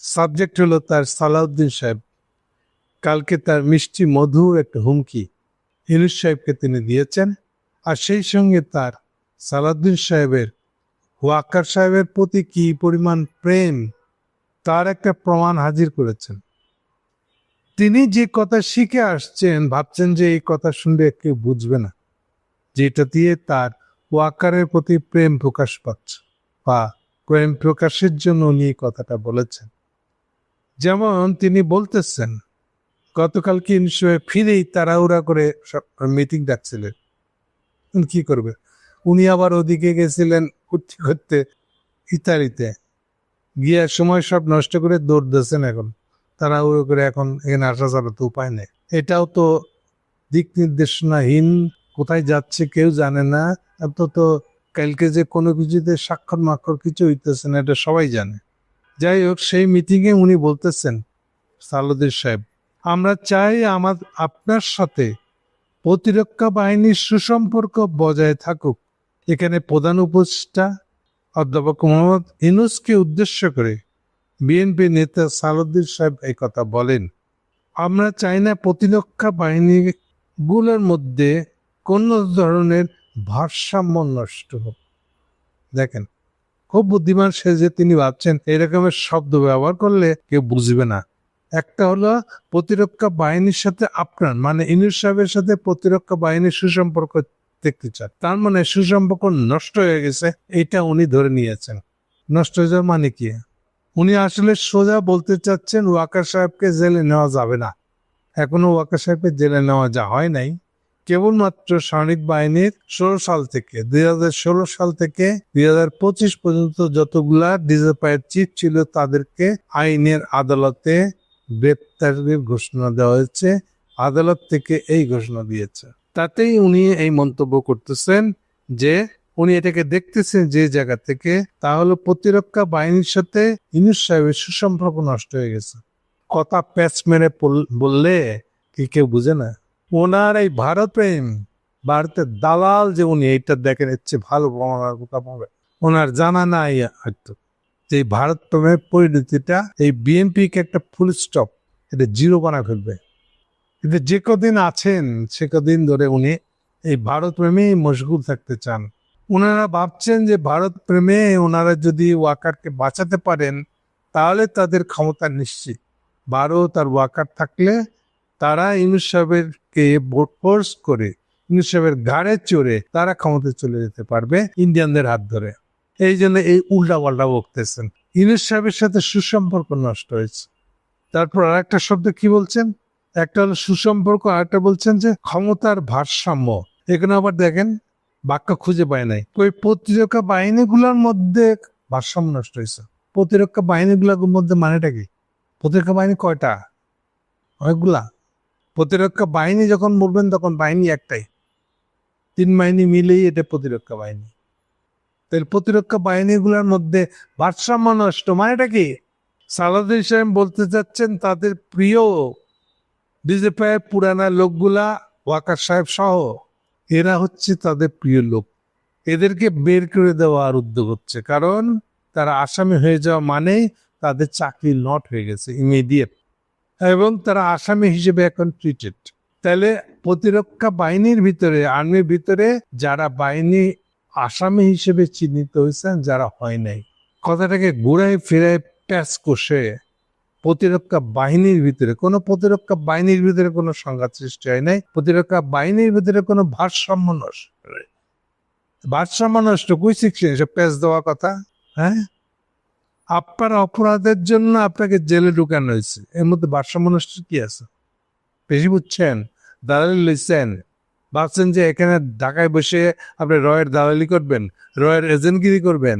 Subject হলো তার সালাউদ্দিন সাহেব। কালকে তার মিষ্টি মধুর একটা হুমকি ইনুস সাহেবকে তিনি দিয়েছেন আর সেই সঙ্গে তার সালাউদ্দিন সাহেবের, ওয়াকার সাহেবের প্রতি কি পরিমাণ প্রেম তার একটা প্রমাণ হাজির করেছেন। তিনি যে কথা শিখে আসছেন, ভাবছেন যে এই কথা শুনলে কেউ বুঝবে না, যেটা দিয়ে তার ওয়াকারের প্রতি প্রেম প্রকাশ পাচ্ছে বা প্রেম প্রকাশের জন্য উনি এই কথাটা বলেছেন। যেমন তিনি বলতেছেন গতকালকে ইনশোয়ে ফিরেই তাড়াহুড়া করে সব মিটিং ডাকছিলেন? কি করবে? উনি আবার ওদিকে গেছিলেন করতে করতে ইতালিতে। গিয়ে সময় সব নষ্ট করে দৌড় দিয়েছেন এখন। তাড়াহুড়ো করে এখন এখানে আসা ছাড়া তো উপায় নেই। এটাও তো দিক নির্দেশনাহীন, কোথায় যাচ্ছে কেউ জানে না। এত তো কালকে যে কোনো কিছুতে স্বাক্ষর মাক্ষর কিছু হইতেছে না, এটা সবাই জানে। যাই হোক, সেই মিটিংয়ে উনি বলতেছেন, সালুদ্দিন সাহেব, আমরা চাই আমার, আপনার সাথে প্রতিরক্ষা বাহিনীর সুসম্পর্ক বজায় থাকুক। এখানে প্রধান উপদেষ্টা অধ্যাপক মোহাম্মদ ইনুসকে উদ্দেশ্য করে বিএনপি নেতা সালুদ্দিন সাহেব এই কথা বলেন। আমরা চাই না প্রতিরক্ষা বাহিনীগুলোর মধ্যে কোনো ধরনের ভারসাম্য নষ্ট হোক। দেখেন খুব বুদ্ধিমান সে যে তিনি ভাবছেন এরকমের শব্দ ব্যবহার করলে কেউ বুঝবে না। একটা হলো প্রতিরক্ষা বাহিনীর সাথে আপনার মানে ইনুস সাহেবের সাথে প্রতিরক্ষা বাহিনীর সুসম্পর্ক দেখতে চান। তার মানে সুসম্পর্ক নষ্ট হয়ে গেছে এটা উনি ধরে নিয়েছেন। নষ্ট হয়ে যাওয়ার মানে কি? উনি আসলে সোজা বলতে চাচ্ছেন, ওয়াকার সাহেবকে জেলে নেওয়া যাবে না। এখনও ওয়াকার সাহেবকে জেলে নেওয়া যা হয় নাই। কেবলমাত্র সামরিক বাহিনীর ষোলো সাল থেকে, দুই ষোলো সাল থেকে দুই হাজার পঁচিশ পর্যন্ত যতগুলা ডিজিপাইয়ের চিফ ছিল তাদেরকে আইনের আদালতে গ্রেপ্তারের ঘোষণা দেওয়া হয়েছে, আদালত থেকে এই ঘোষণা দিয়েছে। তাতেই উনি এই মন্তব্য করতেছেন যে উনি এটাকে দেখতেছেন যে জায়গা থেকে তা হলো প্রতিরক্ষা বাহিনীর সাথে ইনুস সাহেবের সুসম্পর্ক নষ্ট হয়ে গেছে। কথা প্যাচ মেরে বললে কি কেউ বুঝে না? ওনার এই ভারত প্রেম, ভারতের দালাল যে উনি, এইটা দেখেন, এর চেয়ে ভালো প্রমাণ কোথাও পাবে। ওনার জানা নাই হয়তো। যে ভারত প্রেমের পরিণতিটা এই বিএনপি কে একটা ফুল স্টপ এটা জিরো বানা ফেলবে। কিন্তু যে কদিন আছেন, সে কদিন ধরে উনি এই ভারত প্রেমেই মশগুল থাকতে চান। ওনারা ভাবছেন যে ভারত প্রেমে ওনারা যদি ওয়াকারকে বাঁচাতে পারেন, তাহলে তাদের ক্ষমতা নিশ্চিত। ভারত আর ওয়াকার থাকলে তারা ইউনুস ভোট ফোর্স করে ইউনুস সাহেবের চড়ে তারা ক্ষমতায় চলে যেতে পারবে ইন্ডিয়ানদের হাত ধরে। এই জন্য এই উল্টা পাল্টা বকতেছেন। ইউনুস সাহেবের সাথে সুসম্পর্ক নষ্ট হয়েছে। তারপর আর একটা শব্দ কি বলছেন? একটা হলো সুসম্পর্ক আর একটা বলছেন যে ক্ষমতার ভারসাম্য। এখানে আবার দেখেন, বাক্য খুঁজে পায় নাই। ওই প্রতিরক্ষা বাহিনীগুলোর মধ্যে ভারসাম্য নষ্ট হয়েছে। প্রতিরক্ষা বাহিনীগুলোর মধ্যে মানেটা কি? প্রতিরক্ষা বাহিনী কয়টা? অনেকগুলা। প্রতিরক্ষা বাহিনী যখন বলবেন তখন বাহিনী একটাই। তিন বাহিনী মিলেই এটা প্রতিরক্ষা বাহিনী। তাহলে প্রতিরক্ষা বাহিনীগুলোর মধ্যে ভারসাম্য নষ্ট মানে এটা কি? সালাউদ্দিন সাহেব বলতে চাচ্ছেন, তাদের প্রিয় ডিজিপাইয়ের পুরানা লোকগুলা, ওয়াকার সাহেব সহ, এরা হচ্ছে তাদের প্রিয় লোক। এদেরকে বের করে দেওয়ার উদ্যোগ হচ্ছে। কারণ তারা আসামি হয়ে যাওয়া মানেই তাদের চাকরি নট হয়ে গেছে ইমিডিয়েট এবং তারা আসামি হিসেবে এখন ট্রিটেড তাহলে প্রতিরক্ষা বাহিনীর ভিতরে আর্মির ভিতরে যারা বাহিনী আসামি হিসেবে চিহ্নিত হয়েছেন, যারা হয় নাই, কথাটাকে ঘুরায় ফিরায় প্যাচ কষে প্রতিরক্ষা বাহিনীর ভিতরে, কোনো প্রতিরক্ষা বাহিনীর ভিতরে কোনো সংঘাত সৃষ্টি হয় নাই, প্রতিরক্ষা বাহিনীর ভিতরে কোনো ভারসাম্য নষ্ট। ভারসাম্য নষ্ট, কই শিখছেন এসব প্যাচ দেওয়া কথা? হ্যাঁ? আপনার অপরাধের জন্য আপনাকে জেলে ঢুকানো হয়েছে। এর মধ্যে ভারসাম্য নষ্ট কি আছে? বেশি বুঝছেন? দালালি লইছেন। ভাবছেন যে এখানে ঢাকায় বসে আপনি রয়ের দালালি করবেন, রয়ের এজেন্টগিরি করবেন।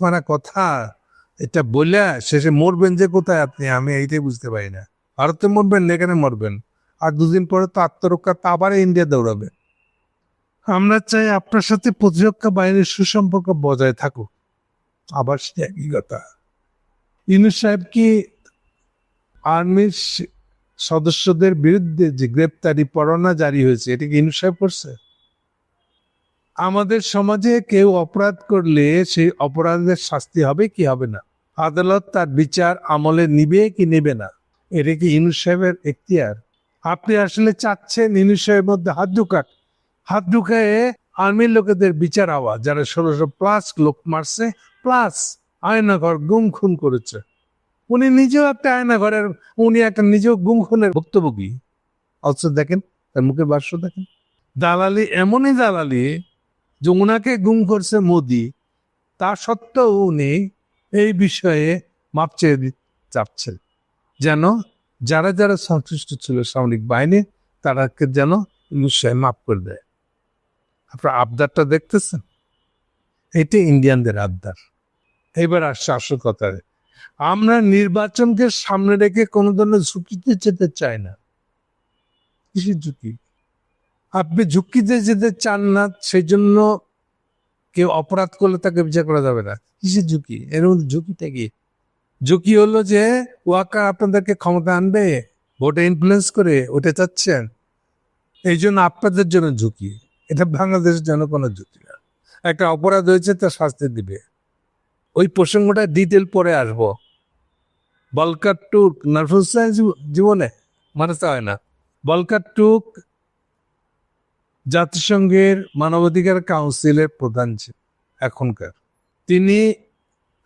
মারা কথা, এটা বলে শেষে মরবেন যে কোথায় আপনি? আমি এইটাই বুঝতে পারি না। ভারতে মরবেন না, এখানে মরবেন। আর দুদিন পরে তো আত্মরক্ষা, তা আবার ইন্ডিয়া দৌড়াবে। আমরা চাই আপনার সাথে প্রতিরক্ষা বাহিনীর সুসম্পর্ক বজায় থাকুক। আবার সে একই কথা। ইউনুস সাহেব কি আর্মির সদস্যদের বিরুদ্ধে যে গ্রেপ্তারি পরোয়ানা জারি হয়েছে, এটা কি ইউনুস সাহেব করছে? আমাদের সমাজে কেউ অপরাধ করলে সেই অপরাধের শাস্তি হবে কি হবে না? আদালত তার বিচার আমলে নিবে কি নেবে না? এটা কি ইনুস সাহেবের এখতিয়ার? আপনি আসলে চাচ্ছেন ইনুস সাহেবের মধ্যে হাত ঢুকাক। হাত ঢুকায়ে আর্মির লোকেদের বিচার হওয়া যারা ষোলোশো প্লাস লোক মারছে প্লাস আয়নাঘর গুম খুন করেছে। উনি নিজেও একটা আয়নাঘরের, উনি একটা নিজেও গুম খুনের ভুক্তভোগী। অথচ দেখেন, তার মুখের বাস্য দেখেন। দালালি এমনই দালালি যে ওনাকে গুম করছে মোদি। তা সত্ত্বেও উনি এই বিষয়ে মাপ চেয়ে চাচ্ছেন যেন যারা যারা সংশ্লিষ্ট ছিল সামরিক বাহিনী, তারাকে যেন নিশ্চয় মাফ করে দেয়। আপনার আবদারটা দেখতেছেন? এটা ইন্ডিয়ানদের আবদার। এবার আসছে আসল কথায়। আমরা নির্বাচনকে সামনে রেখে কোনো ধরনের ঝুঁকিতে যেতে চাই না। কিসের ঝুঁকি? আপনি ঝুঁকিতে যেতে চান না সেই জন্য কেউ অপরাধ করলে তাকে বিচার করা যাবে না। কিসের ঝুঁকি? এর মধ্যে ঝুঁকিটা কি? ঝুঁকি হলো যে ওয়াকার আপনাদেরকে ক্ষমতা আনবে, ভোটে ইনফ্লুয়েন্স করে, ওটা চাচ্ছেন। এই জন্য আপনাদের জন্য ঝুঁকি। এটা বাংলাদেশের জন্য কোনো ঝুঁকি না। একটা অপরাধ হয়েছে তার শাস্তি দিবে। ওই প্রসঙ্গটা ডিটেল পরে আসব। বলকার টুক, নার্ভাস জীবনে? মানে তা হয় না। বলকার টুক জাতিসংঘের মানবাধিকার কাউন্সিলের প্রধান ছিল এখনকার। তিনি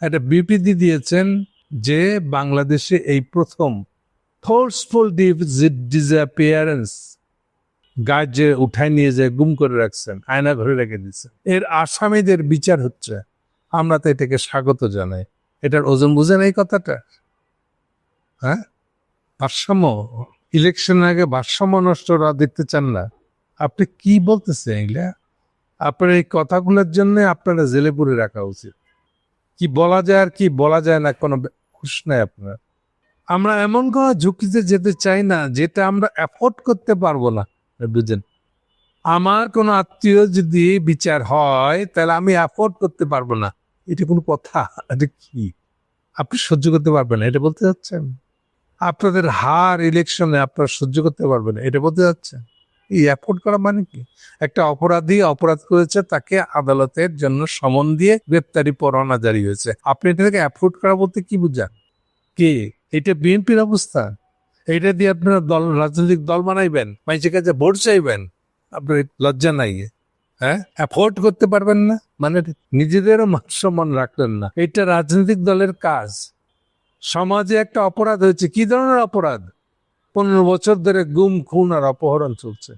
একটা বিবৃতি দিয়েছেন যে বাংলাদেশে এই প্রথম ফোর্সফুল ডিসঅ্যাপিয়ারেন্স গাছ যে উঠায় নিয়ে যায় গুম করে রাখছেন, আয়না ঘরে রেখে দিচ্ছেন। এর আসামিদের বিচার হচ্ছে, আমরা তো এটাকে স্বাগত জানাই। এটার ওজন বুঝেন এই কথাটা? হ্যাঁ? ভারসাম্য ইলেকশনের আগে ভারসাম্য নষ্ট ওরা দেখতে চান না। আপনি কি বলতেছেন এগুলা? আপনার এই কথাগুলোর জন্য আপনারা জেলে পুরে রাখা উচিত। কি বলা যায় আর কি বলা যায় না, কোনো খুশ নাই আপনার। আমরা এমন কোনো ঝুঁকিতে যেতে চাই না, যেটা আমরা অ্যাফোর্ড করতে পারব না। বুঝেন আমার কোনো আত্মীয় যদি বিচার হয়, তাহলে আমি অ্যাফোর্ড করতে পারব না। এটা কোনো কথা? এটা কি? আপনি সহ্য করতে পারবেন এটা বলতে যাচ্ছেন? আপনাদের হার ইলেকশনে আপনারা সহ্য করতে পারবেন এটা বলতে যাচ্ছেন? এই অ্যাফোর্ড করা মানে কি? একটা অপরাধী অপরাধ করেছে, তাকে আদালতের জন্য সমন দিয়ে গ্রেপ্তারি পরোয়ানা জারি হয়েছে। আপনি এটাকে অ্যাফোর্ড করা বলতে কি বুঝান? কি? এটা বিএনপির অবস্থা। এটা দিয়ে আপনারা দল, রাজনৈতিক দল বানাইবেন মানুষের কাছে ভোট চাইবেন, আপনার লজ্জা নাই। হ্যাঁ? অ্যাফোর্ড করতে পারবেন না মানে নিজেদেরও মান সম্মান রাখলেন না। এটা রাজনৈতিক দলের কাজ। সমাজে একটা অপরাধ হয়েছে। কি ধরনের অপরাধ? পনেরো বছর ধরে গুম, খুন আর অপহরণ চলছে।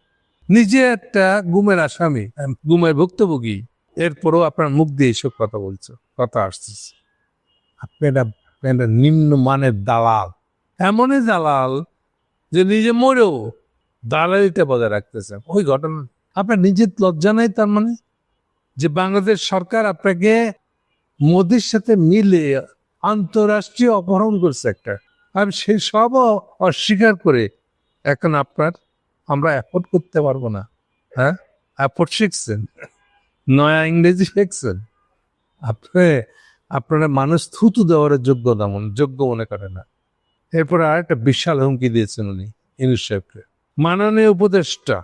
নিজে একটা গুমের আসামি গুমের ভুক্তভোগী। এরপরও আপনার মুখ দিয়ে এসব কথা বলছো, কথা আসতেছে। আপনি একটা আপনি একটা নিম্ন মানের দালাল। এমনই দালাল যে নিজে মরেও দালালিটা বজায় রাখতেছে। ওই ঘটনা, আপনার নিজের লজ্জা নাই তার মানে? যে বাংলাদেশ সরকার আপনাকে মোদির সাথে মিলে আন্তরাষ্ট্রীয় অপহরণ করছে একটা। আমি সে সব অস্বীকার করে এখন আপনার আমরা অ্যাফোর্ড করতে পারব না। হ্যাঁ? অ্যাফোর্ড শিখছেন। নয়া ইংরেজি শিখছেন। আপনি, আপনারা মানুষ থুতু দেওয়ার যোগ্য তেমন যোগ্য মনে করে না। এরপর আর একটা বিশাল হুমকি দিয়েছেন উনি সাহেবকে। মাননীয় উপদেষ্টা,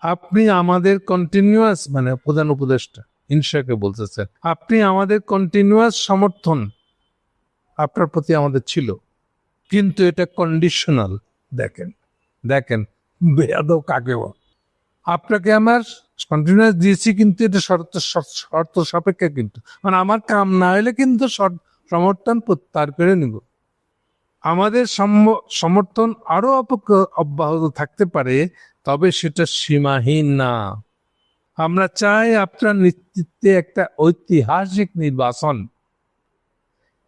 আপনি আমাদের কন্টিনিউয়াস মানে প্রধান উপদেষ্টা ইনসাকে বলতেছেন, আপনি আমাদের কন্টিনিউয়াস সমর্থন আপনার প্রতি আমাদের ছিল, কিন্তু এটা কন্ডিশনাল দেখেন দেখেন, বেয়াদব কাকে আপনাকে আমার কন্টিনিউয়াস দিয়েছি, কিন্তু এটা শর্ত, শর্ত- সাপেক্ষে কিন্তু মানে আমার কাম না হলে কিন্তু সমর্থন প্রত্যাহার করে নিব। আমাদের সমর্থন আরও অপক- অব্যাহত থাকতে পারে, তবে সেটা সীমাহীন না। আমরা চাই আপনার নেতৃত্বে একটা ঐতিহাসিক নির্বাচন।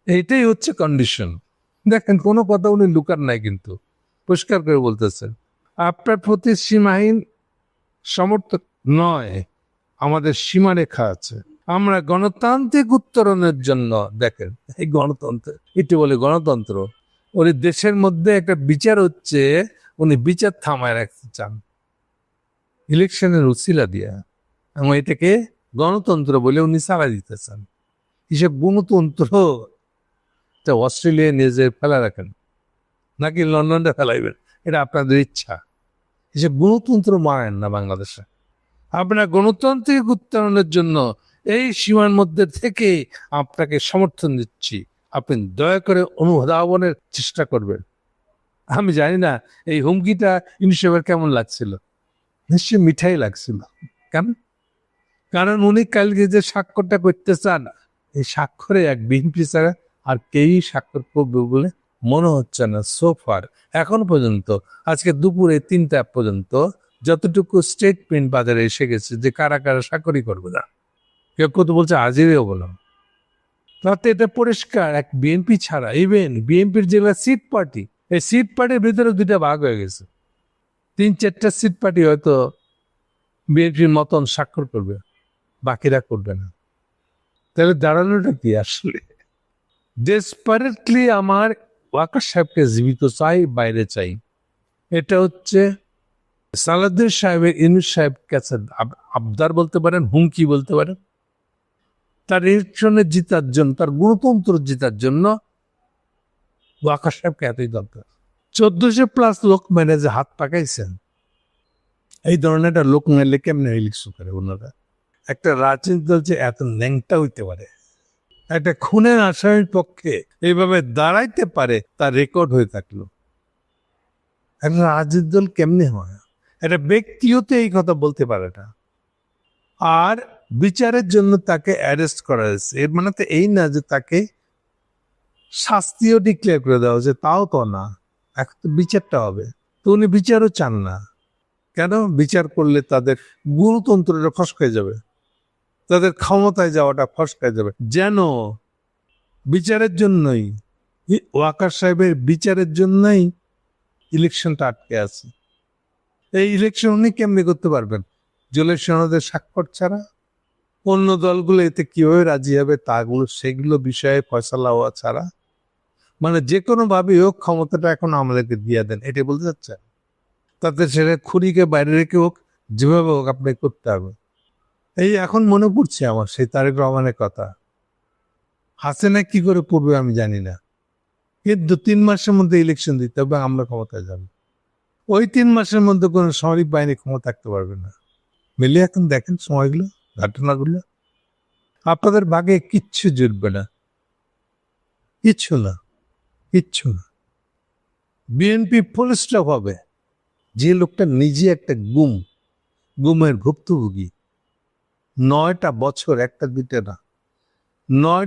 এটাই হচ্ছে কন্ডিশন দেখেন, কোনো কথা উনি লুকার নাই কিন্তু। পরিষ্কার করে বলতেছেন, আপনার প্রতি সীমাহীন সমর্থক নয়, আমাদের সীমারেখা আছে। আমরা গণতান্ত্রিক উত্তরণের জন্য, দেখেন, এই গণতন্ত্র, এটি বলে গণতন্ত্র। ওই দেশের মধ্যে একটা বিচার হচ্ছে, উনি বিচার থামায় রাখতে চান। ইলেকশনের উসিলা দিয়া। এবং এটাকে গণতন্ত্র বলে উনি চালা দিতে চান। হিসেব গণতন্ত্র? তা অস্ট্রেলিয়া যে ফেলা রাখেন। নাকি লন্ডনটা ফেলাইবেন? এটা আপনাদের ইচ্ছা। হিসেব গণতন্ত্র মানেন না বাংলাদেশে। আপনার গণতান্ত্রিক উত্তরণের জন্য এই সীমার মধ্যে থেকে আপনাকে সমর্থন দিচ্ছি। আপনি দয়া করে অনুধাবনের চেষ্টা করবেন। আমি জানি না, এই হুমকিটা ইউনিসেফের কেমন লাগছিল? নিশ্চয়ই মিঠাই লাগছিল। কেন? কারণ উনি কালকে যে স্বাক্ষরটা করতে চান, এই স্বাক্ষরে এক বিএনপি ছাড়া আর কেউই স্বাক্ষর করবে বলে মনে হচ্ছে না সোফার এখন পর্যন্ত, আজকে দুপুরে তিনটা পর্যন্ত যতটুকু স্টেটমেন্ট বাজারে এসে গেছে যে কারা কারা স্বাক্ষরই করবে না। কেউ কত বলছে হাজিরেও বললাম তাতে এটা পরিষ্কার, এক বিএনপি ছাড়া ইভেন বিএনপির যেগুলো সিট পার্টি এই সিট পার্টির ভিতরে দুইটা ভাগ হয়ে গেছে। তিন চারটা সিট পার্টি হয়তো বিএনপির মতন স্বাক্ষর করবে, বাকিরা করবে না। তাহলে দাঁড়ানোটা কি আসলে? ডেসপারেটলি আমার ওয়াকার সাহেবকে জীবিত চাই, বাইরে চাই। এটা হচ্ছে সালাদ্দিন সাহেবের ইনুস সাহেব কাছে আব- আবদার বলতে পারেন, হুমকি বলতে পারেন। তার ইলেকশনে জিতার জন্য, তার গণতন্ত্র জিতার জন্য ওয়াকার সাহেবকে এতই দরকার। চোদ্দশো প্লাস লোক ম্যানেজে হাত পাকাইছেন। এই ধরনের একটা লোক মেলে কেমনে ইলেকশন করে ওনারা? একটা রাজনীতি দল যে এত ন্যাংটা হইতে পারে, একটা খুনের আসামির পক্ষে এইভাবে দাঁড়াইতে পারে, তার রেকর্ড হয়ে থাকল। একটা রাজনীতি দল কেমনে হয়? একটা ব্যক্তিও তো এই কথা বলতে পারে না। আর বিচারের জন্য তাকে অ্যারেস্ট করা হয়েছে। এর মানে তো এই না যে তাকে শাস্তিও ডিক্লেয়ার করে দেওয়া হয়েছে, তাও তো না। এখন তো বিচারটা হবে। তো উনি বিচারও চান না। কেন? বিচার করলে তাদের গণতন্ত্রটা ফসকে যাবে। তাদের ক্ষমতায় যাওয়াটা ফসকায় যাবে। যেন বিচারের জন্যই ওয়াকার সাহেবের বিচারের জন্যই ইলেকশনটা আটকে আছে। এই ইলেকশন উনি কেমনি করতে পারবেন? জলের সনদের স্বাক্ষর ছাড়া? অন্য দলগুলো এতে কীভাবে রাজি হবে তাগুলো সেগুলো বিষয়ে ফয়সালা হওয়া ছাড়া। মানে যে কোনো ভাবে হোক, ক্ষমতাটা এখন আমাদেরকে দিয়ে দেন এটা বলতে চাচ্ছেন? তাতে সেটা খুঁড়িকে বাইরে রেখে হোক, যেভাবে হোক আপনাকে করতে হবে। এই এখন মনে পড়ছে আমার সেই তারেক রহমানের কথা। হাসিনা কি করে পড়বে আমি জানি না। কিন্তু তিন মাসের মধ্যে ইলেকশন দিতে হবে, আমরা ক্ষমতায় যাব। ওই তিন মাসের মধ্যে কোনো সামরিক বাহিনী ক্ষমতা থাকতে পারবে না। মিলিয়ে, এখন দেখেন সময়গুলো। ঘটনাগুলো? আপনাদের ভাগে কিচ্ছু জুটবে না। কিচ্ছু না কিচ্ছু না। বিএনপি স্টপ হবে যে লোকটা নিজে একটা গুম, গুমের ভুক্তভোগী। নয়টা বছর, একটা দুইটা না। নয়